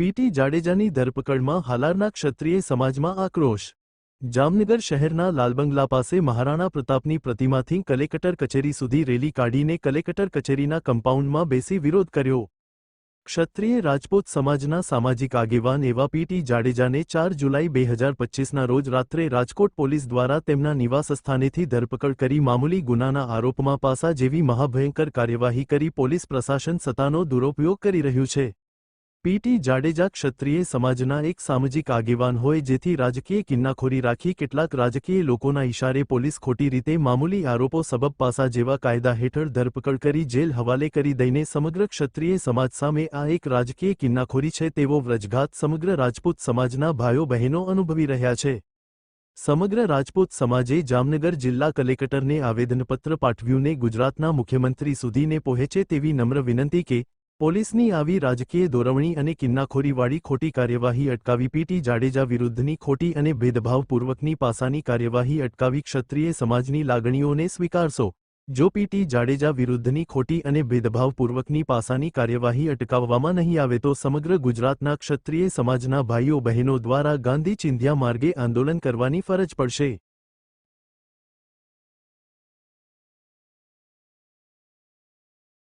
PT જાડેજાની ધરપકડમાં હાલારના ક્ષત્રિય સમાજમાં આક્રોશ. જામનગર શહેરના લાલબંગલા પાસે મહારાણા પ્રતાપની પ્રતિમાથી કલેક્ટર કચેરી સુધી રેલી કાઢીને કલેક્ટર કચેરીના કમ્પાઉન્ડમાં બેસી વિરોધ કર્યો. ક્ષત્રિય રાજપૂત સમાજના સામાજિક આગેવાન એવા પીટી જાડેજાને ચાર જુલાઈ બે હજાર પચ્ચીસના રોજ રાત્રે રાજકોટ પોલીસ દ્વારા તેમના નિવાસસ્થાનેથી ધરપકડ કરી મામૂલી ગુનાના આરોપમાં પાસા જેવી મહાભયંકર કાર્યવાહી કરી પોલીસ પ્રશાસન સત્તાનો દુરુપયોગ કરી રહ્યું છે. પીટી જાડેજા ક્ષત્રિય સમાજના એક સામાજિક આગેવાન હોય જેથી રાજકીય કિન્નાખોરી રાખી કેટલાક રાજકીય લોકોના ઇશારે પોલીસ ખોટી રીતે મામૂલી આરોપો સબબ પાસા જેવા કાયદા હેઠળ ધરપકડ કરી જેલ હવાલે કરી દઈને સમગ્ર ક્ષત્રિય સમાજ સામે આ એક રાજકીય કિન્નાખોરી છે તેવો વ્રજઘાત સમગ્ર રાજપૂત સમાજના ભાઈઓ બહેનો અનુભવી રહ્યા છે. સમગ્ર રાજપૂત સમાજે જામનગર જિલ્લા કલેક્ટરને આવેદનપત્ર પાઠવ્યુંને ગુજરાતના મુખ્યમંત્રી સુધીને પહોંચે તેવી નમ્ર વિનંતી કે પોલીસની આવી રાજકીય દોરવણી અને કિન્નાખોરીવાળી ખોટી કાર્યવાહી અટકાવી પીટી જાડેજા વિરુદ્ધની ખોટી અને ભેદભાવપૂર્વકની પાસાની કાર્યવાહી અટકાવી ક્ષત્રિય સમાજની લાગણીઓને સ્વીકારશો. જો પીટી જાડેજા વિરુદ્ધની ખોટી અને ભેદભાવપૂર્વકની પાસાની કાર્યવાહી અટકાવવામાં નહીં આવે તો સમગ્ર ગુજરાતના ક્ષત્રિય સમાજના ભાઈઓ બહેનો દ્વારા ગાંધી ચિંધ્યા માર્ગે આંદોલન કરવાની ફરજ પડશે.